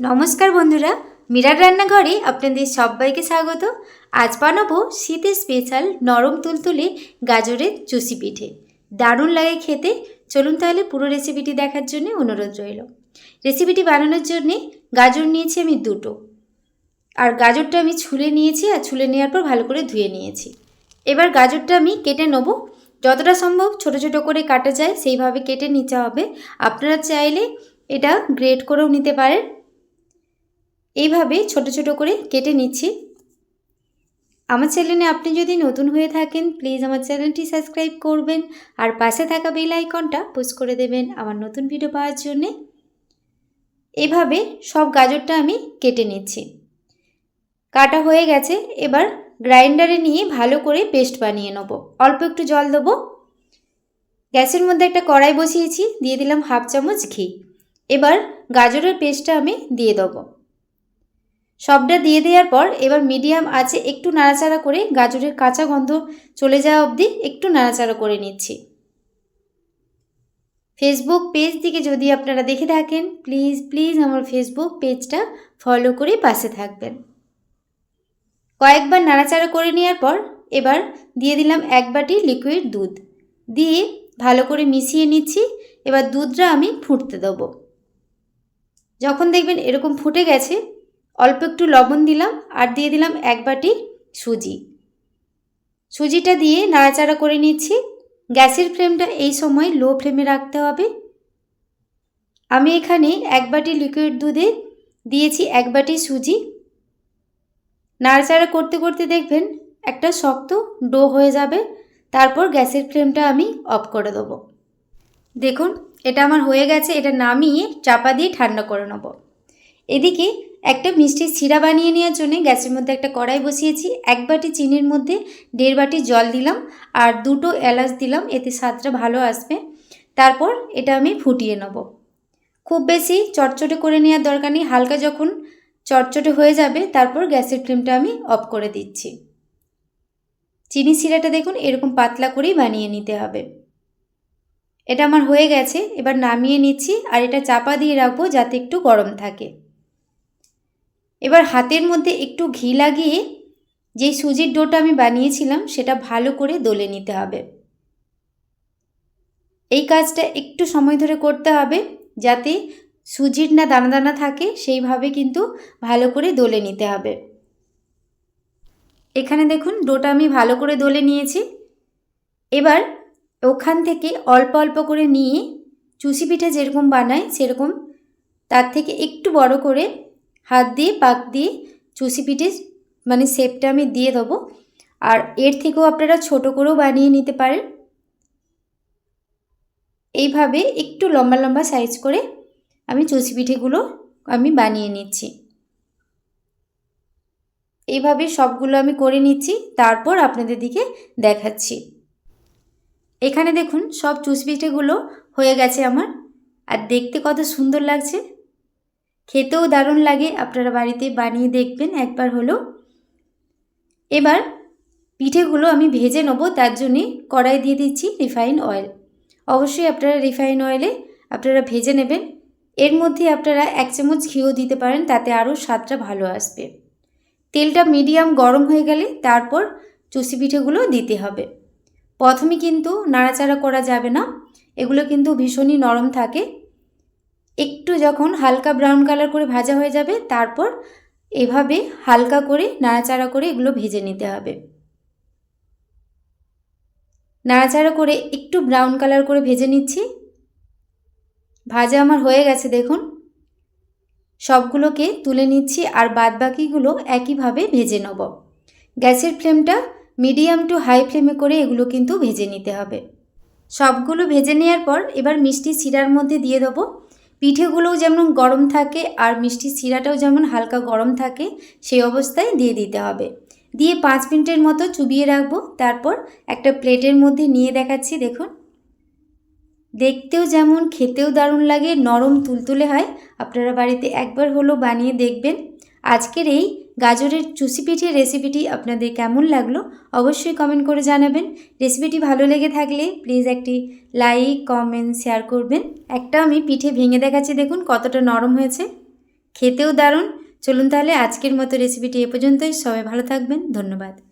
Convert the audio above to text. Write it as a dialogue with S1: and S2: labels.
S1: নমস্কার বন্ধুরা, মিরার রান্নাঘরে আপনাদের সবাইকে স্বাগত। আজ বানাবো শীতের স্পেশাল নরম তুলতুলে গাজরের চুষি পিঠে। দারুণ লাগে খেতে। চলুন তাহলে পুরো রেসিপিটি দেখার জন্য অনুরোধ রইল। রেসিপিটি বানানোর জন্যে গাজর নিয়েছি আমি দুটো। আর গাজরটা আমি ছুলে নিয়েছি আর ছুলে নেওয়ার পর ভালো করে ধুয়ে নিয়েছি। এবার গাজরটা আমি কেটে নেব। যতটা সম্ভব ছোট ছোট করে কাটা যায়, সেইভাবে কেটে নিতে হবে। আপনারা চাইলে এটা গ্রেড করেও নিতে পারেন। এইভাবে ছোট ছোট করে কেটে নিচ্ছি। আমার চ্যানেলে আপনি যদি নতুন হয়ে থাকেন প্লিজ আমার চ্যানেলটি সাবস্ক্রাইব করবেন আর পাশে থাকা বেল আইকনটা পুশ করে দেবেন আমার নতুন ভিডিও পাওয়ার জন্যে। এভাবে সব গাজরটা আমি কেটে নিচ্ছি। কাটা হয়ে গেছে, এবার গ্রাইন্ডারে নিয়ে ভালো করে পেস্ট বানিয়ে নেব। অল্প একটু জল দেবো। গ্যাসের মধ্যে একটা কড়াই বসিয়েছি, দিয়ে দিলাম হাফ চামচ ঘি। এবার গাজরের পেস্টটা আমি দিয়ে দেবো। সবটা দিয়ে দেওয়ার পর এবার মিডিয়াম আছে একটু নাড়াচাড়া করে গাজরের কাঁচা গন্ধ চলে যাওয়া অবধি একটু নাড়াচাড়া করে নিচ্ছি। ফেসবুক পেজ থেকে যদি আপনারা দেখে থাকেন প্লিজ প্লিজ আমার ফেসবুক পেজটা ফলো করে পাশে থাকবেন। কয়েকবার নাড়াচাড়া করে নেওয়ার পর এবার দিয়ে দিলাম এক বাটি লিকুইড দুধ। দিয়ে ভালো করে মিশিয়ে নিচ্ছি, এবার দুধটা আমি ফুটতে দেবো। যখন দেখবেন এরকম ফুটে গেছে অল্প একটু লবণ দিলাম আর দিয়ে দিলাম এক বাটি সুজি। সুজিটা দিয়ে নাড়াচাড়া করে নিচ্ছি। গ্যাসের ফ্লেমটা এই সময় লো ফ্লেমে রাখতে হবে। আমি এখানে এক বাটি লিকুইড দুধে দিয়েছি এক বাটি সুজি। নাড়াচাড়া করতে করতে দেখবেন একটা শক্ত ডো হয়ে যাবে। তারপর গ্যাসের ফ্লেমটা আমি অফ করে দেবো। দেখুন, এটা আমার হয়ে গেছে। এটা নামিয়ে চাপা দিয়ে ঠান্ডা করে নেব। এদিকে একটা মিষ্টির শিরা বানিয়ে নেওয়ার জন্য গ্যাসের মধ্যে একটা কড়াই বসিয়েছি। এক বাটি চিনির মধ্যে দেড় বাটি জল দিলাম আর দুটো এলাচ দিলাম, এতে স্বাদটা ভালো আসবে। তারপর এটা আমি ফুটিয়ে নেব। খুব বেশি চটচটে করে নেওয়ার দরকার নেই, হালকা যখন চটচটে হয়ে যাবে, তারপর গ্যাসের ফ্লেমটা আমি অফ করে দিচ্ছি। চিনি শিরাটা দেখুন, এরকম পাতলা করেই বানিয়ে নিতে হবে। এটা আমার হয়ে গেছে, এবার নামিয়ে নিচ্ছি আর এটা চাপা দিয়ে রাখব যাতে একটু গরম থাকে। এবার হাতের মধ্যে একটু ঘি লাগিয়ে যেই সুজির ডোটা আমি বানিয়েছিলাম, সেটা ভালো করে দলে নিতে হবে। এই কাজটা একটু সময় ধরে করতে হবে যাতে সুজির না দানা দানা থাকে, সেইভাবে কিন্তু ভালো করে দলে নিতে হবে। এখানে দেখুন, ডোটা আমি ভালো করে দলে নিয়েছি। এবার ওখান থেকে অল্প অল্প করে নিয়ে, চুষি পিঠা যেরকম বানায় সেরকম তার থেকে একটু বড় করে হাত দিয়ে, পাক দিয়ে চুষি পিঠে মানে শেপটা আমি দিয়ে দেবো। আর এর থেকেও আপনারা ছোট করেও বানিয়ে নিতে পারেন। এইভাবে একটু লম্বা লম্বা সাইজ করে আমি চুষি পিঠেগুলো আমি বানিয়ে নিচ্ছি। এইভাবে সবগুলো আমি করে নিচ্ছি, তারপর আপনাদের দিকে দেখাচ্ছি। এখানে দেখুন সব চুষ পিঠেগুলো হয়ে গেছে আমার। আর দেখতে কত সুন্দর লাগছে। খেতেও দারুণ লাগে। আপনারা বাড়িতে বানিয়ে দেখবেন। একবার হলো। এবার পিঠেগুলো আমি ভেজে নেব। তার জন্যে কড়াই দিয়ে দিচ্ছি রিফাইন অয়েল। অবশ্যই আপনারা রিফাইন অয়েলে আপনারা ভেজে নেবেন। এর মধ্যে আপনারা এক চামচ ঘিও দিতে পারেন। তাতে আরও স্বাদটা ভালো আসবে। তেলটা মিডিয়াম গরম হয়ে গেলে তারপর চুষি পিঠেগুলো দিতে হবে। প্রথমে কিন্তু নাড়াচাড়া করা যাবে না। এগুলো কিন্তু ভীষণই নরম থাকে। একটু যখন হালকা ব্রাউন কালার করে ভাজা হয়ে যাবে, তারপর এভাবে হালকা করে নাড়াচাড়া করে এগুলো ভেজে নিতে হবে। নাড়াচাড়া করে একটু ব্রাউন কালার করে ভেজে নিচ্ছি। ভাজা আমার হয়ে গেছে, দেখুন। সবগুলোকে তুলে নিচ্ছি আর বাদ বাকিগুলো একইভাবে ভেজে নেব। গ্যাসের ফ্লেমটা মিডিয়াম টু হাই ফ্লেমে করে এগুলো কিন্তু ভেজে নিতে হবে। সবগুলো ভেজে নেওয়ার পর এবার মিষ্টি শিরার মধ্যে দিয়ে দেবো। পিঠেগুলোও যেমন গরম থাকে আর মিষ্টি শিরাটাও যেমন হালকা গরম থাকে, সেই অবস্থায় দিয়ে দিতে হবে। দিয়ে পাঁচ মিনিটের মতো চুবিয়ে রাখব। তারপর একটা প্লেটের মধ্যে নিয়ে দেখাচ্ছি, দেখুন। দেখতেও যেমন খেতেও দারুণ লাগে, নরম তুলতুলে হয়। আপনারা বাড়িতে একবার হলো বানিয়ে দেখবেন। আজকের এই গাজরের চুষি পিঠের রেসিপিটি আপনাদের কেমন লাগল অবশ্যই কমেন্ট করে জানাবেন। রেসিপিটি ভালো লেগে থাকলে প্লিজ একটি লাইক কমেন্ট শেয়ার করবেন। একটা আমি পিঠে ভেঙে দেখাচ্ছি, দেখুন কতটা নরম হয়েছে। খেতেও দারুণ। চলুন তাহলে আজকের মতো রেসিপিটি এ পর্যন্তই। সবাই ভালো থাকবেন। ধন্যবাদ।